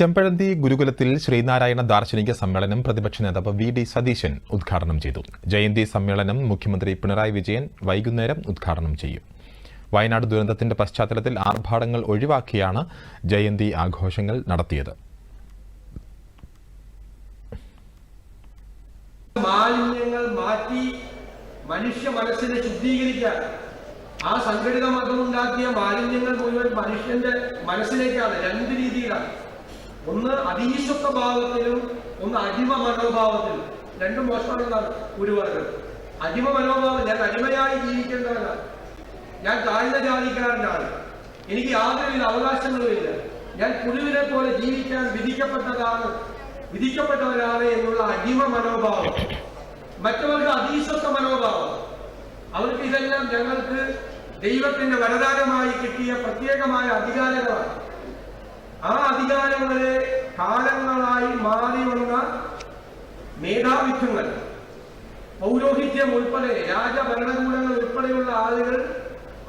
ചെമ്പഴന്തി ഗുരുകുലത്തിൽ ശ്രീനാരായണ ദാർശനിക സമ്മേളനം പ്രതിപക്ഷ നേതാവ് വി ഡി സതീശൻ ഉദ്ഘാടനം ചെയ്തു. ജയന്തി സമ്മേളനം മുഖ്യമന്ത്രി പിണറായി വിജയൻ വൈകുന്നേരം ഉദ്ഘാടനം ചെയ്യും. വയനാട് ദുരന്തത്തിന്റെ പശ്ചാത്തലത്തിൽ ആർഭാടങ്ങൾ ഒഴിവാക്കിയാണ് ജയന്തി ആഘോഷങ്ങൾ നടത്തിയത്. മാലിന്യങ്ങൾ മാറ്റി മനുഷ്യ മനസ്സിനെ ശുദ്ധീകരിക്കാൻ ആ സംഘടിത മതമുണ്ടാക്കിയ മാലിന്യങ്ങൾ മുഴുവൻ മനുഷ്യന്റെ മനസ്സിലേക്കാണ് രണ്ട് രീതിയിലാണ്. ഒന്ന് അതീശത്വ ഭാവത്തിലും ഒന്ന് അടിമ മനോഭാവത്തിലും. രണ്ടും മോശമാണ് മോശമാണെന്നാണ് ഗുരുവർഗം അടിമ മനോഭാവം ഞാൻ അടിമയായി ജീവിക്കേണ്ടവനാണ് ഞാൻ താഴ്ന്ന ജാതിക്കാരനാണ്. എനിക്ക് യാതൊരുവിധ അവകാശങ്ങളുമില്ല. ഞാൻ കുരുവിനെ പോലെ ജീവിക്കാൻ വിധിക്കപ്പെട്ടതാണ് വിധിക്കപ്പെട്ടവരാണ് എന്നുള്ള അടിമ മനോഭാവം. മറ്റവർക്ക് അതീശത്വ മനോഭാവം. അവർക്ക് ഇതെല്ലാം ഞങ്ങൾക്ക് ദൈവത്തിന്റെ വരദാനമായി കിട്ടിയ പ്രത്യേകമായ അധികാരങ്ങളാണ്. ആ അധികാരങ്ങളെ കാലങ്ങളായി മാറി വന്ന മേധാവിത്വങ്ങൾ പൗരോഹിത്യം ഉൾപ്പെടെ രാജഭരണകൂടങ്ങൾ ഉൾപ്പെടെയുള്ള ആളുകൾ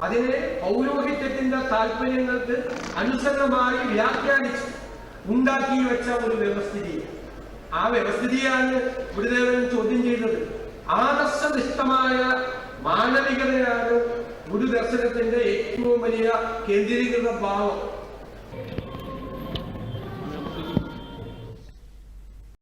അതിനെ പൗരോഹിത്യത്തിന്റെ താല്പര്യങ്ങൾക്ക് അനുസരണമായി വ്യാഖ്യാനിച്ച് ഉണ്ടാക്കി വെച്ച ഒരു വ്യവസ്ഥിതി ആ വ്യവസ്ഥിതിയാണ് ഗുരുദേവൻ ചോദ്യം ചെയ്തത്. ആദർശനിഷ്ഠമായ മാനവികതയാണ് ഗുരുദർശനത്തിന്റെ ഏറ്റവും വലിയ കേന്ദ്രീകൃത ഭാവം.